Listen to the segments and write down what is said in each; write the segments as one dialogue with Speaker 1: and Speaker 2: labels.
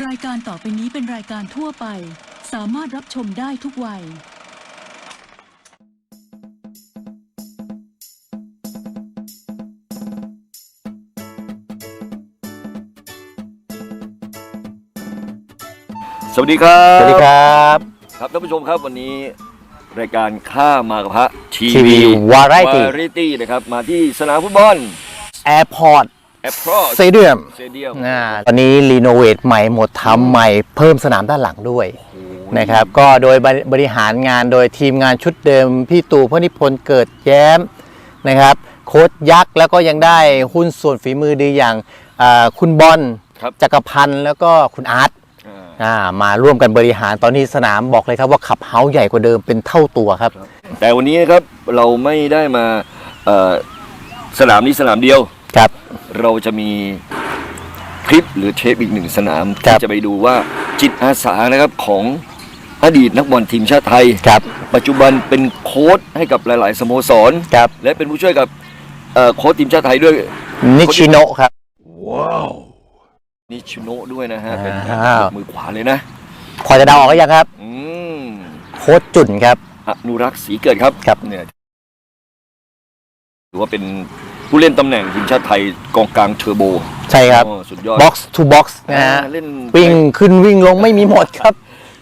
Speaker 1: รายการต่อไปนี้เป็นรายการทั่วไป สามารถรับชมได้ทุกวัย
Speaker 2: สวัสดีครับ
Speaker 3: สวัสดีครับ
Speaker 2: ครับท่านผู้ชมครับวันนี้รายการข้ามากับพระที
Speaker 3: ทีวีวาไรตี้
Speaker 2: ริตี้นะครับมาที่สนามฟุตบอล
Speaker 3: แอร์พอร์ต
Speaker 2: แอปพรอ
Speaker 3: สเตเดียม
Speaker 2: สเตเดียม
Speaker 3: ตอนนี้รีโนเวทใหม่หมดทำใหม่เพิ่มสนามด้านหลังด้วยนะครับก็โดยบริบริหารงานโดยทีมงานชุดเดิม พี่ตู่พระนิพนธ์เกิดแย้มนะครับโค้ชยักษ์แล้วก็ยังได้หุ้นส่วนฝีมือดีอย่างอ่าคุณบอล
Speaker 2: ครับ
Speaker 3: จักรพันธ์แล้วก็คุณอาร์ต
Speaker 2: อ่า
Speaker 3: อ่ามาร่วมกันบริหารตอนนี้สนามบอกเลยครับว่าขับเฮาส์ใหญ่กว่าเดิมเป็นเท่าตัวครับ
Speaker 2: แต่วันนี้นะครับเราไม่ได้มาเอ่อสนามนี้สนามเดียว
Speaker 3: ครับ
Speaker 2: เราจะมีคลิปหรือเทปอีกหนึ่งสนาม
Speaker 3: ครั
Speaker 2: ที่
Speaker 3: บ
Speaker 2: จะไปดูว่าจิตอาสานะครับของอดีตนักบอลทีมชาติไทย
Speaker 3: ครับ
Speaker 2: ปัจจุบันเป็นโค้ชให้กับหลาย ๆ สโมสร
Speaker 3: ครับ
Speaker 2: และเป็นผู้ช่วยกับเอ่อโค้ชทีมชาติไทยด้วย
Speaker 3: นิชิโนะครับ
Speaker 2: นิชิโนะด้วยนะฮะ เป็น
Speaker 3: อ้าว
Speaker 2: มือขวาเลยนะ
Speaker 3: พอจะเดาออกก็ยังครับ
Speaker 2: อืม
Speaker 3: โค้ชจุนครับ
Speaker 2: อนุรักษ์ศรีเกิดครับ
Speaker 3: ครับ
Speaker 2: เนี่ยถือว่าเป็น ผู้เล่นตำแหน่งทีมชาติไทยกองกลางเทอร์โบ
Speaker 3: ใช่ครับ
Speaker 2: อ๋อสุดยอด
Speaker 3: box to box นะฮะ
Speaker 2: อ่าเล่น
Speaker 3: วิ่งขึ้นวิ่งลงไม่มีหมดครับ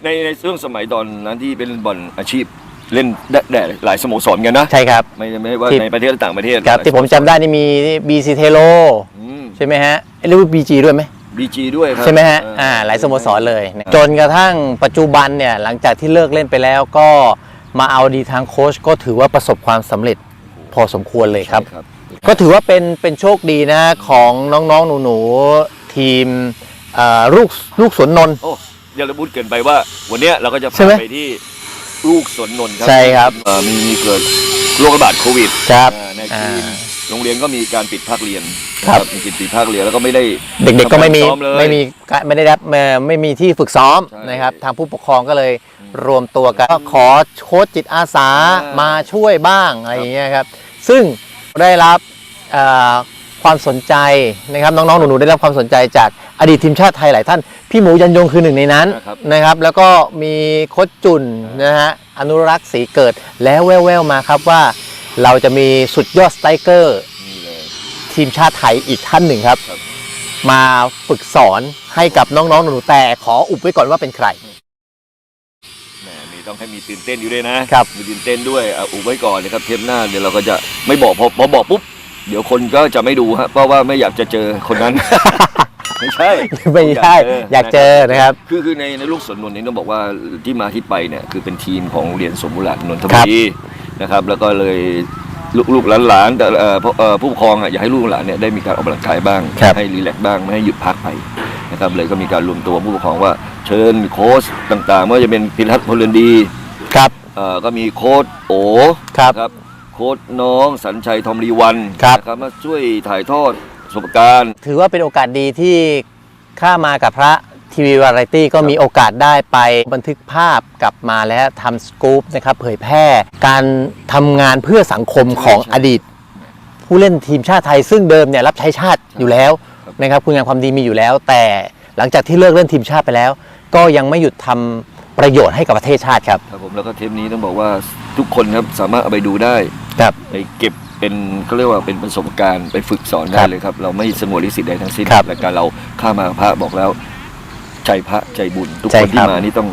Speaker 2: ในในช่วงสมัยตอนนั้นที่เป็นบอลอาชีพเล่นได้ได้หลายสโมสรกันนะ
Speaker 3: ใช่ครับ
Speaker 2: ไม่ไม่ว่า
Speaker 3: ที่
Speaker 2: ในประเทศหรือต่างประเทศ
Speaker 3: ครับ ที่ผมจำได้นี่มี BC t e l o ใช่ไหมฮะเรียกว่า BG ด้วยไหม
Speaker 2: บีจีด้วยครับ
Speaker 3: ใช่ไหมฮะ
Speaker 2: เอ่า
Speaker 3: หลายสโมสรเลย จนกระทั่งปัจจุบันเนี่ย หลังจากที่เลิกเล่นไปแล้วก็มาเอาดีทางโค้ชก็ถือว่าประสบความสำเร็จพอสมควรเลยครับ
Speaker 2: ใช่ครับ
Speaker 3: ก็ถือว่าเป็นเป็นโชคดีนะของน้องๆหนูๆทีมเอ่อลูกลูกสวนนนท์
Speaker 2: โอ้เดี๋ยวเราพูดเกินไปว่า วันเนี้ยเราก็จะ
Speaker 3: ใช่
Speaker 2: พา
Speaker 3: ไหม
Speaker 2: ไปที่ลูกสวนนนท์ครับ
Speaker 3: ใช่ครับ
Speaker 2: เอ่อมีมีเกิดโรคระบาดโควิด
Speaker 3: ครับ
Speaker 2: อ่าใน
Speaker 3: อ่า
Speaker 2: ทีมโรงเรียนก็มีการปิดภาคเรียน
Speaker 3: ครับ
Speaker 2: นะมีปิดปิดภาคเรียนแล้วก็ไม่ได้
Speaker 3: เด็กๆก็ไม่มี
Speaker 2: ทำการซ้อเลย
Speaker 3: ไม่มีการไม่ได้รับเอ่อไม่มีที่ฝึกซ้อม
Speaker 2: ใช่
Speaker 3: นะครับทางผู้ปกครองก็เลยรวมตัวกันก็ขอโค้ชจิตอาสา
Speaker 2: อ่าม
Speaker 3: มาช่วยบ้างอะไรอย่างเงี้ยครับซึ่ง ได้รับเอ่อความสนใจนะครับน้องๆหนูๆได้รับความสนใจจากอดีตทีมชาติไทยหลายท่าน พี่หมูยันยงคือหนึ่งในนั้น
Speaker 2: นะครับ
Speaker 3: นะครับแล้วก็มีโค้ชจุนนะฮะอนุรักษ์ศรีเกิดแล้วแว่วๆมาครับว่าเราจะมีสุดยอดสไตรเกอร์
Speaker 2: นี่เลย
Speaker 3: ทีมชาติไทยอีกท่านหนึ่งครับ
Speaker 2: ครับ
Speaker 3: มาฝึกสอนให้กับน้องๆหนูๆแต่ขออุบไว้ก่อนว่าเป็นใคร
Speaker 2: แหมมี ต้องให้มีตื่นเต้นอยู่ด้วยนะครับ มีตื่นเต้นด้วยอะอุบไว้ก่อนนะครับเทปหน้าเดี๋ยวเราก็จะไม่บอกพอพอบอกปุ๊บเดี๋ยวคนก็จะไม่ดูฮะเพราะว่าไม่อยากจะเจอคนนั้น ไม่ใช่
Speaker 3: ไม่ใช่อยากเจอนะครับ
Speaker 2: คือคือในในลูกสวนนนท์นี้ต้องบอกว่าที่มาที่ไปเนี่ยคือเป็นทีมของโรงเรียนสมบูรณ์นนท
Speaker 3: ค
Speaker 2: บุ
Speaker 3: รับ
Speaker 2: รีนะครับ แล้วก็เลยลูกลูกหลานๆแต่เอ่อพ่อเอ่อผู้ปกครองอะอยากให้ลูกหลานเนี่ยได้มีการออกกำลังกายบ้าง
Speaker 3: ครับ
Speaker 2: ให้รีแลกซ์บ้างไม่ให้หยุดพักไป นะครับเลยก็มีการรวมตัวผู้ปกครองว่าเชิญโค้ชต่างๆไม่ว่าจะเป็นพิทักษ์พลเรือนดี
Speaker 3: ครับ
Speaker 2: เอ่อก็มีโค้ชโอ
Speaker 3: ครับ
Speaker 2: นะครับโค้ชน้องสัญชัยทอมรีวัน
Speaker 3: ครับ
Speaker 2: นะครับมาช่วยถ่ายทอดประสบการณ์
Speaker 3: ถือว่าเป็นโอกาสดีที่ข้ามากับพระทีวีวาไรตี้ก็มีโอกาสได้ไปบันทึกภาพกลับมาและทำสกู๊ปนะครับเผยแพร่การทำงานเพื่อสังคมของ
Speaker 2: ใช่
Speaker 3: อดีต ผู้เล่นทีมชาติไทยซึ่งเดิมเนี่ยรับใช้ชาติอยู่แล้ว
Speaker 2: ครับ
Speaker 3: นะครับคุณงามความดีมีอยู่แล้ว แต่หลังจากที่เลิกเล่นทีมชาติไปแล้ว ก็ยังไม่หยุดทำประโยชน์ให้กับประเทศชาติครับ
Speaker 2: ครับผมแล้วก็เทปนี้ต้องบอกว่าทุกคนครับสามารถเอาไปดูได้
Speaker 3: ครับ
Speaker 2: ไปเก็บเป็นเขาเรียกว่าเป็นประสบการณ์ไปฝึกสอน
Speaker 3: ค
Speaker 2: ได้
Speaker 3: รับ
Speaker 2: เลยครับ เราไม่สงวนลิขสิทธิ์ใดทั้งสิ้น
Speaker 3: ครับ
Speaker 2: รายการเราข้ามาพระบอกแล้วใจพระใจบุญทุก
Speaker 3: ใช่
Speaker 2: คน
Speaker 3: ค
Speaker 2: ที่
Speaker 3: รับ
Speaker 2: มานี่ต้อง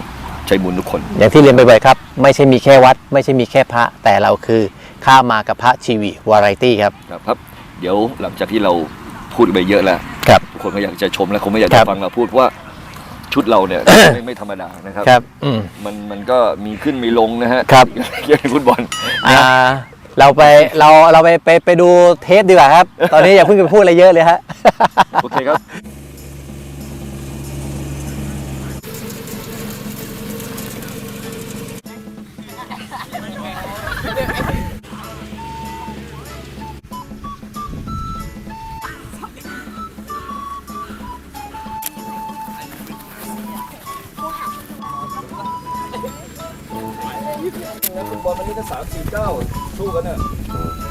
Speaker 2: ใจบุญทุกคน
Speaker 3: อย่างที่เรียนบ่อยๆครับ ไม่ใช่มีแค่วัด ไม่ใช่มีแค่พระ แต่เราคือข้ามากับพระชีวีวาไรตี้ครับ
Speaker 2: ครับครับ เดี๋ยวหลังจากที่เราพูดไปเยอะแล้ว
Speaker 3: ครับ
Speaker 2: ทุกคนก็อยากจะชมและคงไม่อยาก
Speaker 3: ครั
Speaker 2: จะ
Speaker 3: บ
Speaker 2: ฟังเราพูดเพราะว่าชุดเราเนี่ย ไม่ไม่ธรรมดานะครับ
Speaker 3: ครับอืม
Speaker 2: มันมันก็มีขึ้นมีลงนะฮะ
Speaker 3: ครับ
Speaker 2: เกี่ยวกับฟุตบอล
Speaker 3: อ่าเราไปเราเราไปไปไปดูเทปดีกว่าครับ ตอนนี้อย่าเพิ่งไปพูดอะไรเยอะเลยฮะ
Speaker 2: โอเคครับ สู้กันเนี่ย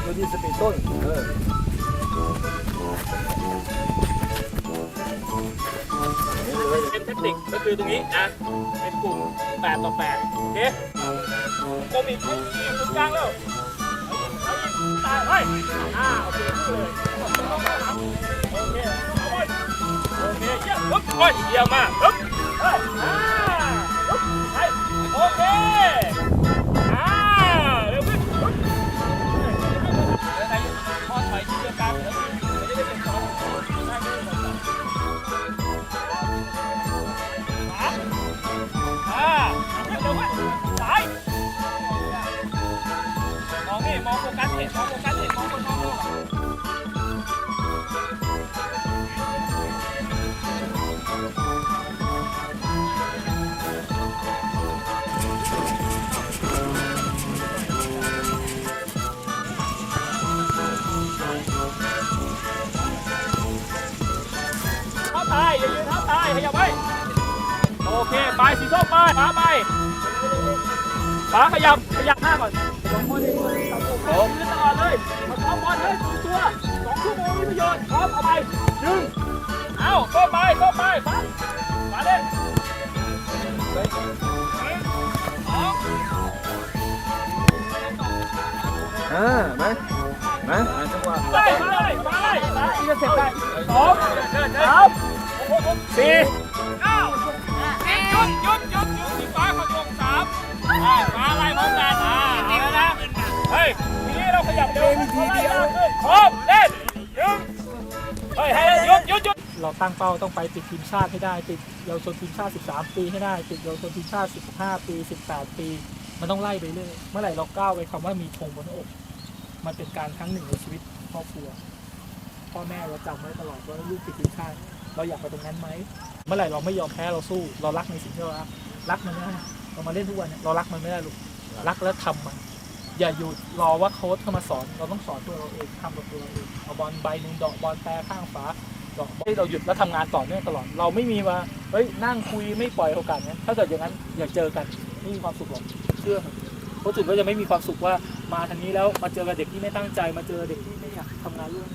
Speaker 2: ดูที่สปีดต้นเออ
Speaker 4: เทคนิคก็คือตรงนี้นะเป็นกลุ่ม8ต่อ8โอเคโคมิกไม่ตรงกลางแล้วเอายิงตายเฮ้ยอ่าโอเคเลยโอเคเอาไว้โอเคเยี่ยมปึ๊บโอ้ยเยี่ยมมากปึ๊บเฮ้ยอ่าปึ๊บโอเค ขยับไว้ โอเค ไปสีส้มไปฟ้าไปฟ้าขยับ ขยับหน้าก่อนสองคนโอ้ยืนตลอดเลยมาซ้อมบอลเลยสูงตัวสองชั่วโมงมีประโยชน์พร้อมเอาไปหนึ่งเอาก็ไปก็ไปฟ้าฟ้าเล่นหนึ่งสอง
Speaker 2: อ่ามามาอ่าจังหวะ
Speaker 4: ไปไปไปไปจะเสร็จได้สองสาม สี่เก้าหยุดหยุดหยุดหยุดสีฟ้าเขาลงสามอ่าฟ้าไล่พร้อมกันอ่าเอาแล้วนะเฮ้ยทีนี้เราขยับเร็วทีเดียวพร้อมเล่นหนึ่งเฮ้ยให้หยุดหยุดหยุดเราตั้งเป้าต้องไปติดทีมชาติให้ได้ ติดเยาวชนทีมชาติ 13 ปีให้ได้ ติดเยาวชนทีมชาติ 15 ปี 18 ปี มันต้องไล่ไปเรื่อยเมื่อไหร่เราก้าวไปคำว่ามีธงบนอก มันเป็นการครั้งหนึ่งในชีวิตครอบครัวพ่อแม่เราจำไว้ตลอดว่าลูกติดทีมชาติ เราอยากไปตรงนั้นไหม เมื่อไหร่เราไม่ยอมแพ้เราสู้ เรารักในสิ่งที่เรารัก รักมันไม่ได้เรามาเล่นทุกวันเนี่ยเรารักมันไม่ได้ลูก รักแล้วทำมัน อย่าหยุดรอว่าโค้ชเข้ามาสอน เราต้องสอนตัวเราเองทำกับตัวเราเอง เอาบอลใบหนึ่งดอกบอลแปรข้างฝาดอกให้เราหยุดแล้วทำงานต่อเนื่องตลอด เราไม่มีมา เฮ้ยนั่งคุยไม่ปล่อยโอกาสนั้นถ้าเกิดอย่างนั้นอย่าเจอกันไม่มีความสุขหรอก เชื่อผมโค้ชจุดก็จะไม่มีความสุขว่ามาทางนี้แล้วมาเจอกับเด็กที่ไม่ตั้งใจมาเจอเด็กที่ไม่อยากทำงานร่วม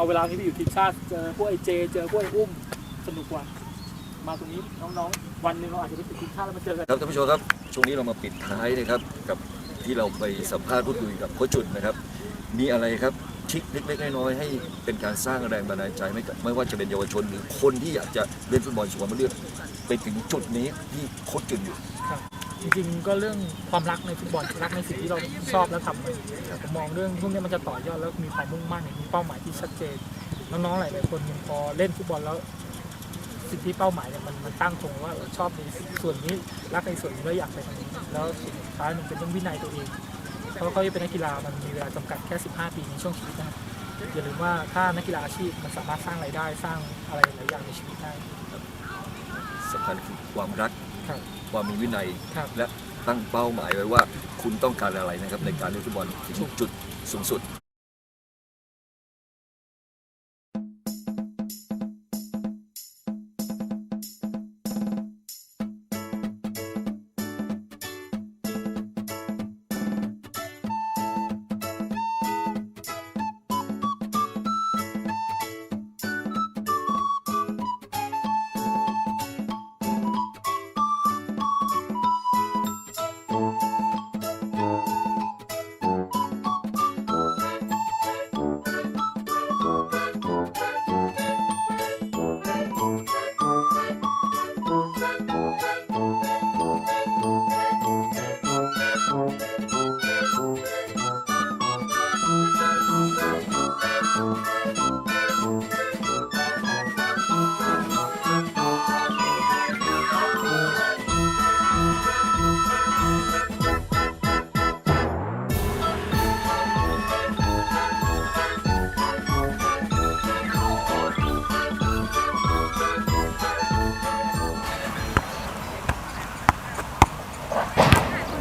Speaker 4: เอาเวลานี้ไปอยู่ทีมชาติเจอพวกไอเจ เจอพวกไออุ้มสนุกกว่า มาตรงนี้น้องๆ วันหนึ่งเราอาจจะไปติดทีมชาติแล้วมาเจอกัน
Speaker 2: ครับท่านผู้ชมครับช่วงนี้เรามาปิดท้ายนะครับกับที่เราไปสัมภาษณ์พูดคุยกับโค้ชจุดนะครับ มีอะไรครับทริคเล็กๆน้อยๆให้เป็นการสร้างแรงบันดาลใจไม่กับไม่ว่าจะเป็นเยาวชนหรือคนที่อยากจะเล่นฟุตบอลสวนมาเลือกไปถึงจุดนี้ที่โค้ชจุดอยู่
Speaker 4: จริงๆ ก็เรื่องความรักในฟุตบอลรักในสิ่งที่เราชอบและทำมันผมมองเรื่องพวกนี้มันจะต่อยอดแล้วมีความมุ่งมั่นมีเป้าหมายที่ชัดเจนน้องๆหลายๆคนพอเล่นฟุตบอลแล้วสิ่งที่เป้าหมายเนี่ยมันมันตั้งตรงว่าเราชอบในส่วนนี้รักในส่วนนี้แล้วอยากไปทางนี้แล้วสุดท้ายมันเป็นเรื่องวินัยตัวเอง เพราะเขาจะเป็นนักกีฬามันมีเวลาจำกัดแค่ 15 ปีในช่วงชีวิตนะอย่าลืมว่าถ้านักกีฬาอาชีพมันสามารถสร้างรายได้สร้างอะไรหลายอย่างในชีวิตได้
Speaker 2: สำคัญคือความรัก
Speaker 4: ครับ
Speaker 2: ความมีวินัย
Speaker 4: ครับ
Speaker 2: และตั้งเป้าหมายไว้ว่าคุณต้องการอะไรนะครับในการเล่นฟุตบอลถึงจุดสูงสุด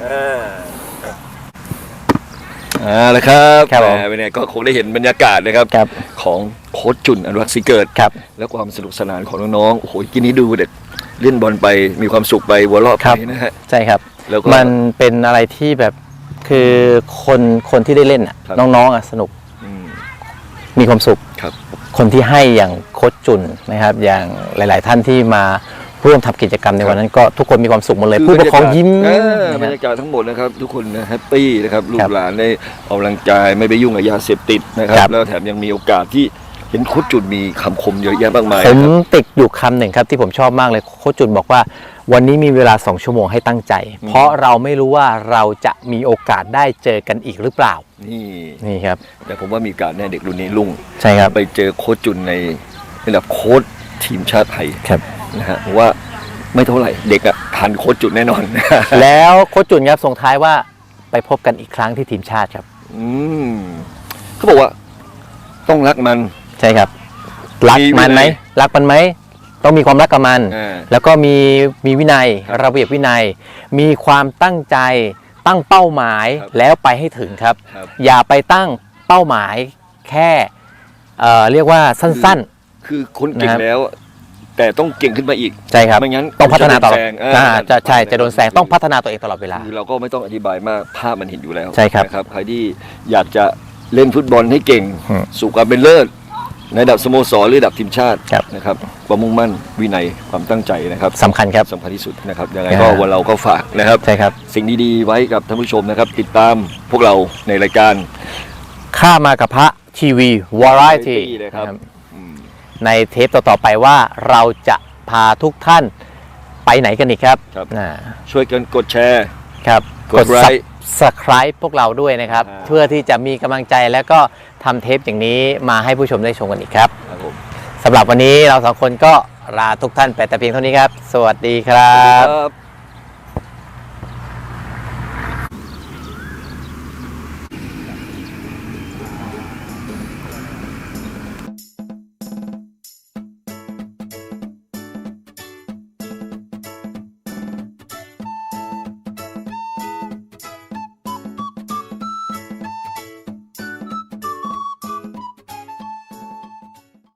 Speaker 2: อ่าแล้วครับ
Speaker 3: ครับผม
Speaker 2: แหเป็นไงก็คงได้เห็นบรรยากาศนะครับ
Speaker 3: ครับ
Speaker 2: ของโค้ชจุนอนุรักษ์ศรีเกิด
Speaker 3: ครับ
Speaker 2: และความสนุกสนานของน้องๆโอ้โหกินนี้ดูเด็กเล่นบอลไปมีความสุขไปหัวเราะ
Speaker 3: ครั
Speaker 2: ไป
Speaker 3: บ
Speaker 2: นะฮะ
Speaker 3: ใช่ครับ
Speaker 2: แล้วก็
Speaker 3: มันเป็นอะไรที่แบบคือคนคนที่ได้เล่นอะ
Speaker 2: ครับ
Speaker 3: น้องๆอะสนุก
Speaker 2: อืม
Speaker 3: มีความสุข
Speaker 2: ครับ
Speaker 3: คนที่ให้อย่างโค้ชจุนนะครับ อย่างหลาย ๆ ท่านที่มา ร่วมทำกิจกรรมในวันนั้นก็ทุกคนมีความสุขหมดเลยผู้ปกครองยิ้ม
Speaker 2: เออ
Speaker 3: นะ
Speaker 2: บร
Speaker 3: ค
Speaker 2: ร
Speaker 3: รับ
Speaker 2: ยากาศทั้งหมดนะครับทุกคนนะแฮปปี้นะครับลู
Speaker 3: ครั
Speaker 2: ก
Speaker 3: บ
Speaker 2: หลานได้ออกกำลังกายไม่ไปยุ่งกับยาเสพติดนะครั
Speaker 3: ครับบ
Speaker 2: แล้วแถมยังมีโอกาสที่เห็นโค้ชจุดมีคำคมเยอะแยะมากมาย
Speaker 3: ผม
Speaker 2: นะครับ
Speaker 3: ติดอยู่คำหนึ่งครับที่ผมชอบมากเลยโค้ชจุนบอกว่าวันนี้มีเวลา2ชั่วโมงให้ตั้งใจ เพราะเราไม่รู้ว่าเราจะมีโอกาสได้เจอกันอีกหรือเปล่า
Speaker 2: นี่
Speaker 3: นี่ครับ
Speaker 2: แต่ผมว่ามีการแน่เด็กรุ่นนี้ลุ่ง
Speaker 3: ใช่ครับ
Speaker 2: ไปเจอโค้ชจุนในระดับโค้ชทีมชาติไทย
Speaker 3: ครับ
Speaker 2: นะฮะผมว่าไม่เท่าไหร่เด็กอะทันโค้ชจุนแน่นอน
Speaker 3: แล้วโค้ชจุนครับส่งท้ายว่าไปพบกันอีกครั้งที่ทีมชาติครับ
Speaker 2: อืมเขาบอกว่า ต้องรักมัน
Speaker 3: ใช่ครับ รัก
Speaker 2: มีวินัย
Speaker 3: มันไหมรักมันไหมต้องมีความรักกับมัน
Speaker 2: อ่า
Speaker 3: แล้วก็มีมีวินัย
Speaker 2: ครับ
Speaker 3: ระเบียบวินัย มีความตั้งใจตั้งเป้าหมาย
Speaker 2: ครับ
Speaker 3: แล้วไปให้ถึงครับ
Speaker 2: ครับ
Speaker 3: อย่าไปตั้งเป้าหมายแค่เอ่อเรียกว่าสั้น
Speaker 2: คือคนเก่ง
Speaker 3: นะครับ
Speaker 2: แล้ว แต่ต้องเก่งขึ้นมาอีก
Speaker 3: ๆใช่ครับ
Speaker 2: ไม่งั้น
Speaker 3: ต้องพัฒนาตลอด
Speaker 2: จะโดนแซงเออ
Speaker 3: อ่าจะใช่
Speaker 2: จะ
Speaker 3: จะ
Speaker 2: โด
Speaker 3: โด
Speaker 2: น
Speaker 3: น
Speaker 2: แซ
Speaker 3: แซ
Speaker 2: ง
Speaker 3: งต้องพัฒนาตัวเองตลอดเวลา
Speaker 2: คือเราก็ไม่ต้องอธิบายมากภาพมันเห็นอยู่แล้ว
Speaker 3: ใช่ครับ
Speaker 2: นะครับใครที่อยากจะเล่นฟุตบอลให้เก่ง
Speaker 3: อืม
Speaker 2: สู่ความเป็นเลิศ ในระดับสโมสรหรือระดับทีมชาติ
Speaker 3: ครับ
Speaker 2: นะครับความมุ่งมั่นวินัยความตั้งใจนะครับ
Speaker 3: สำคัญครับ
Speaker 2: สำคัญที่สุดนะครับยังไง
Speaker 3: อ่า
Speaker 2: ก็วันเราก็ฝากนะครับ
Speaker 3: ใช่ครับ
Speaker 2: สิ่งดีๆไว้กับท่านผู้ชมนะครับ ติดตามพวกเราในรายการ
Speaker 3: ข้ามากับพระทีวีวาไรตี้
Speaker 2: นะครับอืม
Speaker 3: ในเทปต่อๆไปว่าเราจะพาทุกท่านไปไหนกันอีกครับ
Speaker 2: ครับ
Speaker 3: อ่า
Speaker 2: ช่วยกันกดแชร์
Speaker 3: ครับ
Speaker 2: กดไลค์
Speaker 3: subscribe พวกเราด้วยนะครับ
Speaker 2: อ่า
Speaker 3: เพื่อที่จะมีกำลังใจแล้วก็ทำเทปอย่างนี้มาให้ผู้ชมได้ชมกันอีกครับ
Speaker 2: ครับผม
Speaker 3: สำหรับวันนี้เราสองคนก็ลาทุกท่านไปแต่เพียงเท่านี้ครับ สวัสดีครับ
Speaker 2: ครับ